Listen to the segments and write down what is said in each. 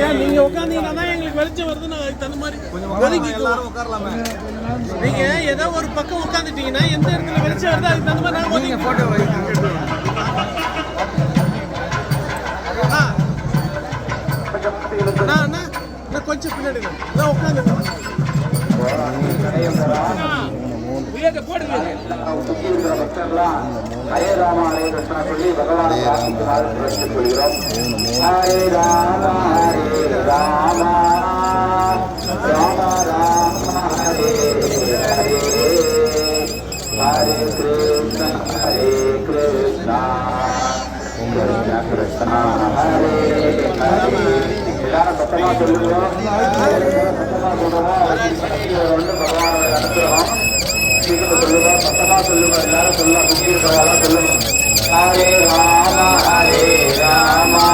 ஏன் நீங்க உட்காந்தீங்கன்னா எங்களுக்கு வெளிச்சம் வருது நான் அதுக்கு தகுந்த மாதிரி ஒதுங்கிக்குவோம் உட்காரலாமே நீங்க ஏதோ ஒரு பக்கம் உட்காந்துட்டீங்கன்னா எந்த இடத்துல வெளிச்சம் வருது அதுக்கு தகுந்த மாதிரி நாங்க ஒதுங்கி போட்டோ ஆ. அண்ணா, அண்ணா, அண்ணா, கொஞ்சம் பின்னாடி வா. இதோ உட்காந்துருங்க. உள்ளே போடுங்க ஹரே ராம ஹரே கிருஷ்ணா சொல்லி பகவான் வாழ்த்துக் ஹரே ராம ஹரே ராம ராம ராம ஹரே ஹரே ஹரே கிருஷ்ண ஹரே கிருஷ்ணா கிருஷ்ண கிருஷ்ணா ஹரே ஹரே எல்லாரும் சத்தமா சொல்லுங்க சத்தமா சொல்லுங்க வந்து பகவானோட அனுப்புறோம் சீக்கிரத்தை சொல்லுங்க சத்தமா சொல்லுங்க எல்லாரும் சொல்லுங்க சுற்றி இருக்கிறவங்க சொல்லுங்க ஹரே ராம ஹரே ராமா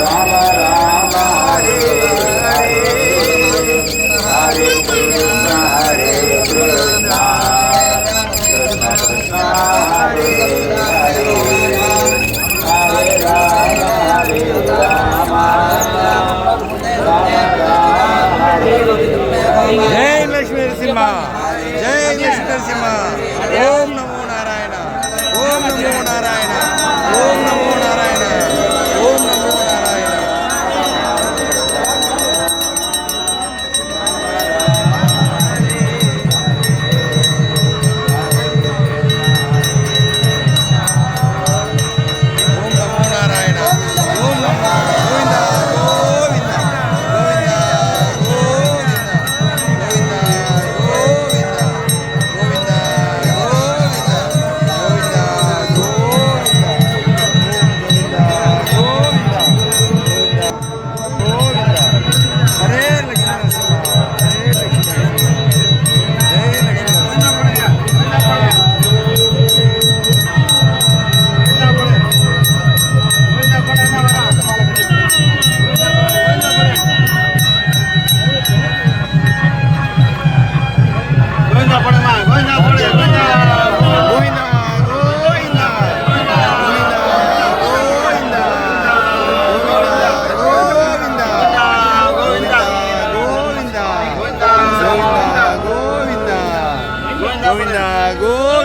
ராம ராம ஹரே ஹரே கிருஷ்ண ஹரே கிருஷ்ணா கிருஷ்ண கிருஷ்ண ஹரே ஹரே ஹரே ராம ஹரே ராமா ராம ராம ஹரே ஜெய் லட்சுமி நரசிம்மா జై నరసింహ ఓం నమో నారాయణ. ఓం నమో నారాయణ. ఓం నమో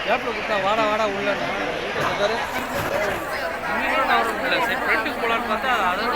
கேப்பில் கொடுத்தா வாடா வாடா உள்ள ஃப்ரெண்டுக்கு போகலான்னு பார்த்தா அதான்